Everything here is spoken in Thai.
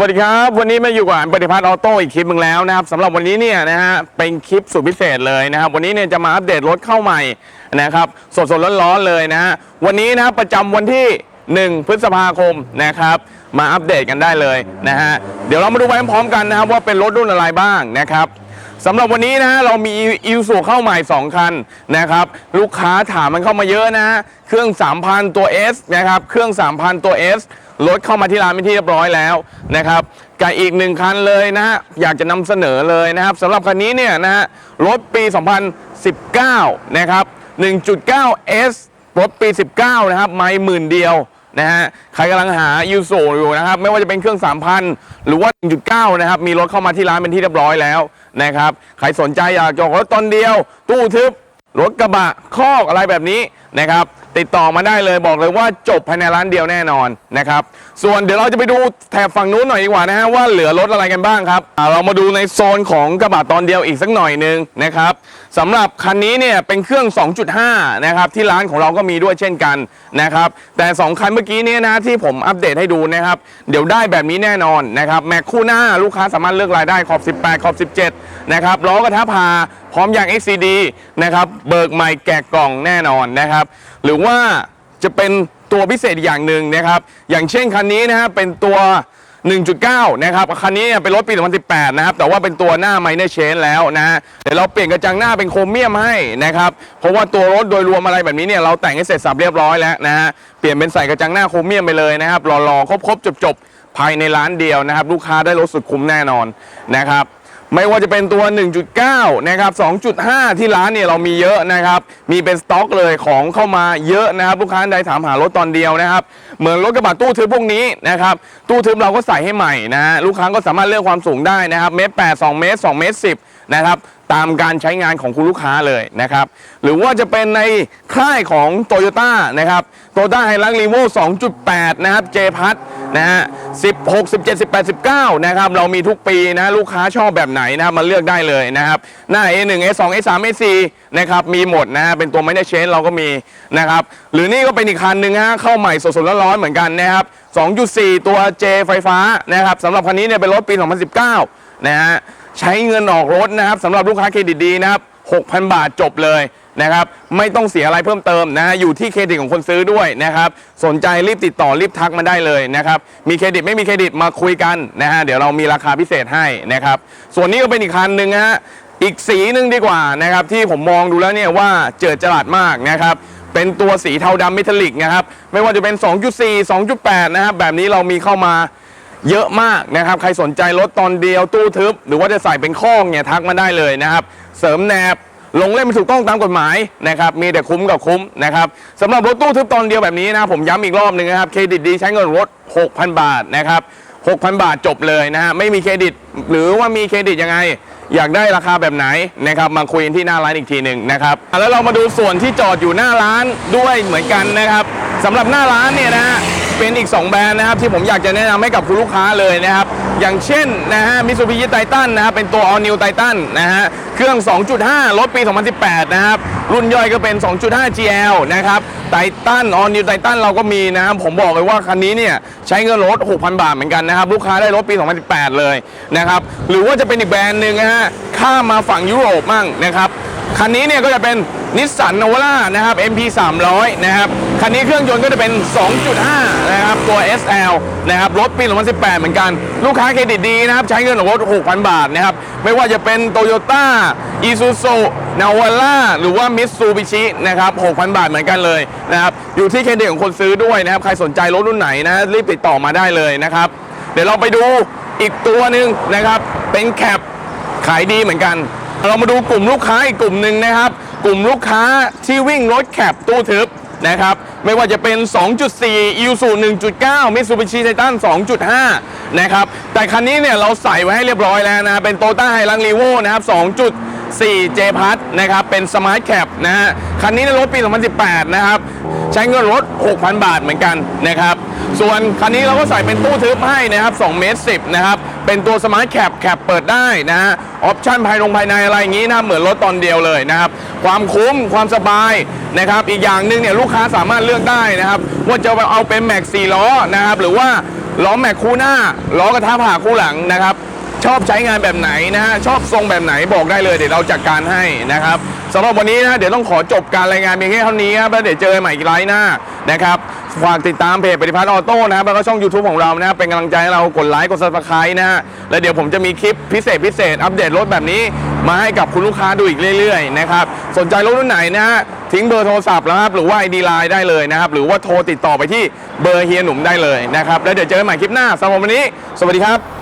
วัสดีครับ วันนี้มาอยู่กับปฏิพัฒน์ออโต้อีกคลิปหนึ่งแล้วนะครับสำหรับวันนี้เนี่ยนะฮะเป็นคลิปสุดพิเศษเลยนะครับ วันนี้เนี่ยจะมาอัปเดตรถเข้าใหม่นะครับสดสดร้อนๆเลยนะฮะวันนี้นะครับประจำวันที่ 1 พฤษภาคมนะครับ มาอัปเดตกันได้เลยนะฮะเดี๋ยวเรามาดูไปพร้อมกันนะครับว่าเป็นรถรุ่นอะไรบ้างนะครับ สำหรับวันนี้นะฮะเรามีอิวสูเข้าใหม่ 2 คันนะครับลูกค้าถามมันเข้ามาเยอะนะฮะเครื่อง 3,000 ตัว S นะครับเครื่อง 3,000 ตัว S รถเข้ามาที่ร้านเป็นที่เรียบร้อยแล้วนะครับกับอีกหนึ่งคันเลยนะฮะอยากจะนำเสนอเลยนะครับสำหรับคันนี้เนี่ยนะฮะรถปี 2019 นะครับ 1.9S รถปี 19 นะครับ ไม่หมื่นเดียว นะฮะใครกำลังหายูโซอยู่นะครับไม่ว่าจะเป็นเครื่อง 3,000 หรือว่า 1.9 นะครับ มีรถเข้ามาที่ร้านเป็นที่เรียบร้อยแล้วนะครับ ใครสนใจอยากจองรถตอนเดียว ตู้ทึบ รถกระบะคอกอะไรแบบนี้นะครับ ติดต่อมาได้เลยบอกเลยว่าจบภายในร้านเดียวแน่นอนนะครับ ส่วนเดี๋ยวเราจะไปดูแถบฝั่งนู้นหน่อยดีกว่านะฮะว่าเหลือรถอะไรกันบ้างครับอ่าเรามาดูในโซนของกระบะตอนเดียวอีกสักหน่อยหนึ่งนะครับสำหรับคันนี้เนี่ยเป็นเครื่อง 2.5 นะครับที่ร้านของเราก็มีด้วยเช่นกันนะครับแต่2คันเมื่อกี้เนี้นะที่ผมอัปเดตให้ดูนะครับเดี๋ยวได้แบบนี้แน่นอนนะครับแม็กคู่หน้าลูกค้าสามารถเลือกรายได้ขอบ 18 ขอบ 17 นะครับล้อกระทะพาพร้อมยาง XCD นะครับเบิกใหม่แกะกล่องแน่นอนนะครับหรือว่าจะเป็นตัวพิเศษอีกอย่างหนึ่งนะครับ อย่างเช่นคันนี้นะฮะเป็นตัว 1.9 นะครับคันนี้เนี่ยเป็นรถปี 2018 นะครับ แต่ว่าเป็นตัวหน้าไมเนอร์เชนแล้วนะฮะเดี๋ยวเราเปลี่ยนกระจังหน้าเป็นโครเมียมให้นะครับ เพราะว่าตัวรถโดยรวมอะไรแบบนี้เนี่ยเราแต่งให้เสร็จสับเรียบร้อยแล้วนะฮะเปลี่ยนเป็นใส่กระจังหน้าโครเมียมไปเลยนะครับรอๆครบๆจบๆภายในร้านเดียวนะครับ ลูกค้าได้รถสุดคุ้มแน่นอนนะครับ ไม่ว่าจะเป็นตัว 1.9 นะครับ 2.5 ที่ร้านเนี่ยเรามีเยอะนะครับ มีเป็นสต็อกเลยของเข้ามาเยอะนะครับลูกค้าใดถามหารถตอนเดียวนะครับ เหมือนรถกระบะตู้ทึบพวกนี้นะครับ ตู้ทึบเราก็ใส่ให้ใหม่นะฮะลูกค้าก็สามารถเลือกความสูงได้นะครับ เมตรแปดสองเมตรสองเมตรสิบ นะครับตามการใช้งานของคุณลูกค้าเลยนะครับหรือว่าจะเป็นในค่ายของโตโยต้านะครับโตโยต้าไฮรักรีโว2.8 นะครับเจพัทนะฮะ16 17 18 19 นะครับ เรามีทุกปีนะลูกค้าชอบแบบไหนนะครับมาเลือกได้เลยนะครับ หน้า A1 A2 A3 A4 นะครับ มีหมดนะฮะเป็นตัวไม่ได้เชนเราก็มีนะครับ หรือนี่ก็เป็นอีกคันหนึ่งฮะเข้าใหม่สดๆร้อนๆเหมือนกันนะครับ 2.4 ตัว J ไฟฟ้านะครับสำหรับคันนี้เนี่ยเป็นรถปี 2019 นะฮะ ใช้เงินออกรถนะครับสำหรับลูกค้าเครดิตดีนะครับ6,000 บาทจบเลยนะครับไม่ต้องเสียอะไรเพิ่มเติมนะฮะอยู่ที่เครดิตของคนซื้อด้วยนะครับสนใจรีบติดต่อรีบทักมาได้เลยนะครับมีเครดิตไม่มีเครดิตมาคุยกันนะฮะเดี๋ยวเรามีราคาพิเศษให้นะครับส่วนนี้ก็เป็นอีกคันหนึ่งฮะอีกสีหนึ่งดีกว่านะครับที่ผมมองดูแล้วเนี่ยว่าเจิดจรัสมากนะครับเป็นตัวสีเทาดำเมทัลลิกนะครับไม่ว่าจะเป็น 2.4 2.8 นะครับแบบนี้เรามีเข้ามา เยอะมากนะครับ ใครสนใจรถตอนเดียวตู้ทึบ หรือว่าจะใส่เป็นข้องเนี่ยทักมาได้เลยนะครับ เสริมแนบลงเล่มถูกต้องตามกฎหมายนะครับ มีแต่คุ้มกับคุ้มนะครับสำหรับรถตู้ทึบตอนเดียวแบบนี้นะผมย้ำอีกรอบหนึ่งนะครับ เครดิตดีใช้เงินรถ 6,000 บาทนะครับ 6,000 บาทจบเลยนะฮะ ไม่มีเครดิต หรือว่ามีเครดิตยังไง อยากได้ราคาแบบไหนนะครับ มาคุยกันที่หน้าร้านอีกทีหนึ่งนะครับ แล้วเรามาดูส่วนที่จอดอยู่หน้าร้านด้วยเหมือนกันนะครับสำหรับหน้าร้านเนี่ยนะฮะ เป็นอีก 2 แบรนด์นะครับที่ผมอยากจะแนะนำให้กับคุณลูกค้าเลยนะครับ อย่างเช่นนะฮะมิ t ูบิชิไททันนะครับเป็นตัว All New Titan นะฮะเครื่อง 2.5 รถปี 2018 นะครับ รุ่นย่อยก็เป็น 2.5 GL นะครับไททัน All New Titan เราก็มีนะครับ ผมบอกเลยว่าคันนี้เนี่ยใช้เงินรถ 6,000 บาทเหมือนกันนะครับ ลูกค้าได้รถปี 2018 เลยนะครับ หรือว่าจะเป็นอีกแบรนด์หนึ่งนะฮะข้ามมาฝั่งยุโรปมั่งนะครับคันนี้เนี่ยก็จะเป็น นิสสันนวล่านะครับ MP 300นะครับคันนี้เครื่องยนต์ก็จะเป็น 2.5 นะครับตัว SL นะครับรถปี 2018 เหมือนกัน ลูกค้าเครดิตดีนะครับ ใช้เงินของรถ 6,000 บาทนะครับ ไม่ว่าจะเป็น Toyota Isuzu Navara หรือว่า Mitsubishi นะครับ 6,000 บาทเหมือนกันเลยนะครับ อยู่ที่เครดิตของคนซื้อด้วยนะครับ ใครสนใจรถรุ่นไหนนะ รีบติดต่อมาได้เลยนะครับ เดี๋ยวเราไปดูอีกตัวหนึ่งนะครับ เป็นแคปขายดีเหมือนกัน เรามาดูกลุ่มลูกค้าอีกกลุ่มหนึ่งนะครับ กลุ่มลูกค้าที่วิ่งรถแคปตู้ทึบนะครับ ไม่ว่าจะเป็น 2.4 i s u 1.9 Mitsubishi Titan 2.5 นะครับ แต่คันนี้เนี่ยเราใส่ไว้ให้เรียบร้อยแล้วนะ เป็น Toyota h i l u x r e v o นะครับ 2.4 J p a s นะครับ เป็น Smart Cap นะฮะ คันนี้ในรถปี 2018 นะครับ ใช้เงินรถ 6,000 บาทเหมือนกันนะครับ ส่วนคันนี้เราก็ใส่เป็นตู้ทึบให้นะครับ2เมตร10 นะครับ เป็นตัวสมาร์ทแคปแคปเปิดได้นะฮะออปชั่นภายลงภายในอะไรอย่างนี้นะเหมือนรถตอนเดียวเลยนะครับ ความคุ้มความสบายนะครับ อีกอย่างหนึ่งเนี่ยลูกค้าสามารถเลือกได้นะครับ ว่าจะเอาเป็นแม็ก4ล้อนะครับ หรือว่าล้อแม็กคู่หน้าล้อกระทะผ่าคู่หลังนะครับ ชอบใช้งานแบบไหนนะฮะชอบทรงแบบไหนบอกได้เลยเดี๋ยวเราจัดการให้นะครับสำหรับวันนี้นะเดี๋ยวต้องขอจบการรายงานเพียงแค่เท่านี้ครับแล้วเดี๋ยวเจอกันใหม่อีกไลฟ์หน้านะครับฝากติดตามเพจปฏิพัฒน์ออโต้นะครับแล้วก็ช่อง YouTube ของเรานะครับเป็นกำลังใจให้เรากดไลค์กด subscribe นะฮะแล้วเดี๋ยวผมจะมีคลิปพิเศษพิเศษอัปเดตรถแบบนี้ มาให้กับคุณลูกค้าดูอีกเรื่อยๆนะครับสนใจรถรุ่นไหนนะฮะทิ้งเบอร์โทรศัพท์แล้วครับหรือว่า ID Line ได้เลยนะครับหรือว่าโทรติดต่อไปที่เบอร์เฮียหนุ่มได้เลยนะครับแล้วเดี๋ยวเจอกันใหม่คลิปหน้าสำหรับวันนี้ สวัสดีครับ